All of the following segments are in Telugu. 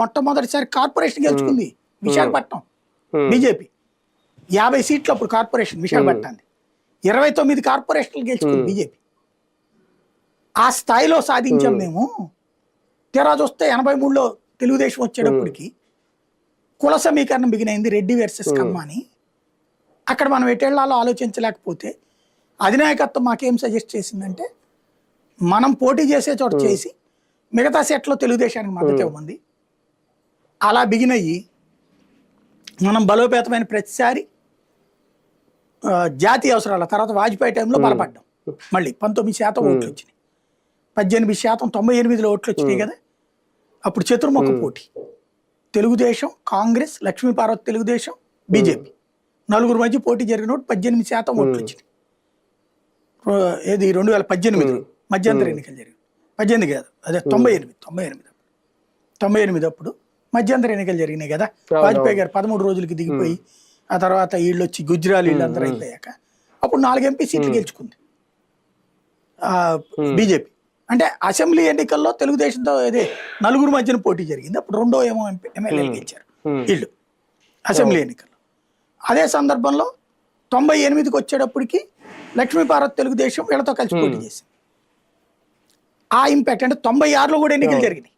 మొట్టమొదటిసారి కార్పొరేషన్ గెలుచుకుంది విశాఖపట్నం. బీజేపీ. యాభై సీట్లు అప్పుడు కార్పొరేషన్ విశాఖపట్నాన్ని ఇరవై తొమ్మిది కార్పొరేషన్లు గెలుచుకుంది బీజేపీ. ఆ స్థాయిలో సాధించాం మేము. తీరా చూస్తే ఎనభై మూడులో తెలుగుదేశం వచ్చేటప్పటికి కుల సమీకరణం బిగినైంది రెడ్డి వర్సెస్ కమ్మ అని. అక్కడ మనం ఎటేళ్ళలో ఆలోచించలేకపోతే అధినాయకత్వం మాకేం సజెస్ట్ చేసిందంటే మనం పోటీ చేసే చోట చేసి మిగతా సెట్లో తెలుగుదేశానికి మద్దతు ఇవ్వమంది. అలా బిగిన్ అయ్యి మనం బలోపేతమైన ప్రతిసారి జాతీయ అవసరాల తర్వాత వాజ్పేయి టైంలో బలపడ్డాం. మళ్ళీ పంతొమ్మిది శాతం ఓట్లు వచ్చినాయి పద్దెనిమిది శాతం తొంభై ఎనిమిదిలో ఓట్లు వచ్చినాయి కదా. అప్పుడు చతుర్ముఖ పోటీ. తెలుగుదేశం కాంగ్రెస్ లక్ష్మీపార్వతి తెలుగుదేశం బీజేపీ. నలుగురు మధ్య పోటీ జరిగినప్పుడు పద్దెనిమిది శాతం ఓట్లు వచ్చినాయి ఏది రెండు వేల పద్దెనిమిది. మధ్యంతర ఎన్నికలు జరిగాయి పద్దెనిమిది కాదు అదే తొంభై ఎనిమిది తొంభై ఎనిమిది. తొంభై ఎనిమిది అప్పుడు మధ్యంతర ఎన్నికలు జరిగినాయి కదా. వాజ్పేయి గారు పదమూడు రోజులకి దిగిపోయి ఆ తర్వాత వీళ్ళు వచ్చి గుజరాల్ వీళ్ళు అందరూ అయిపోయాక అప్పుడు నాలుగు ఎంపీ సీట్లు గెలుచుకుంది. ఆ, బీజేపీ. అంటే అసెంబ్లీ ఎన్నికల్లో తెలుగుదేశంతో అదే నలుగురు మధ్యన పోటీ జరిగింది. అప్పుడు రెండో ఏమో ఎంపీ ఎమ్మెల్యేలు గెలిచారు. వీళ్ళు అసెంబ్లీ ఎన్నికల్లో. అదే సందర్భంలో తొంభై ఎనిమిదికి వచ్చేటప్పటికి లక్ష్మీపార్వతి తెలుగుదేశం వీళ్ళతో కలిసి పోటీ చేసింది. ఆ ఇంపాక్ట్ అంటే తొంభై ఆరులో కూడా ఎన్నికలు జరిగినాయి.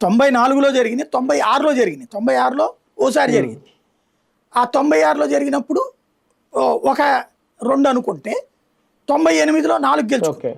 తొంభై నాలుగులో జరిగింది తొంభై ఆరులో జరిగింది తొంభై ఆరులో ఓసారి జరిగింది. ఆ తొంభై ఆరులో జరిగినప్పుడు ఒక రెండు అనుకుంటే తొంభై ఎనిమిదిలో నాలుగు గెలుచుకుంది. ఓకే.